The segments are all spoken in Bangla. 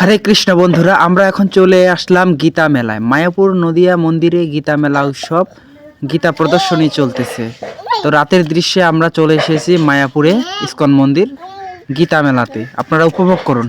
হরে কৃষ্ণ বন্ধুরা, আমরা এখন চলে আসলাম গীতা মেলায়। মায়াপুর নদিয়া মন্দিরে গীতা মেলা উৎসব, গীতা প্রদর্শনী চলতেছে। তো রাতের দৃশ্যে আমরা চলে এসেছি মায়াপুরে ইস্কন মন্দির গীতা মেলাতে। আপনারা উপভোগ করুন।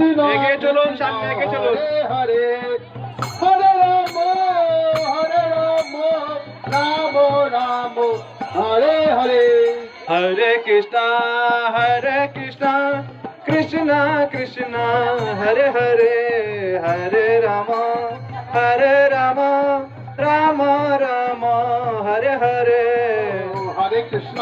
কৃষ্ণ চলুন সামনে এগিয়ে চলুন। হরে হরে রাম হরে রাম রাম রাম হরে হরে। হরে কৃষ্ণ হরে কৃষ্ণ কৃষ্ণ কৃষ্ণ হরে হরে হরে রাম হরে রাম রাম রাম হরে হরে। হরে কৃষ্ণ।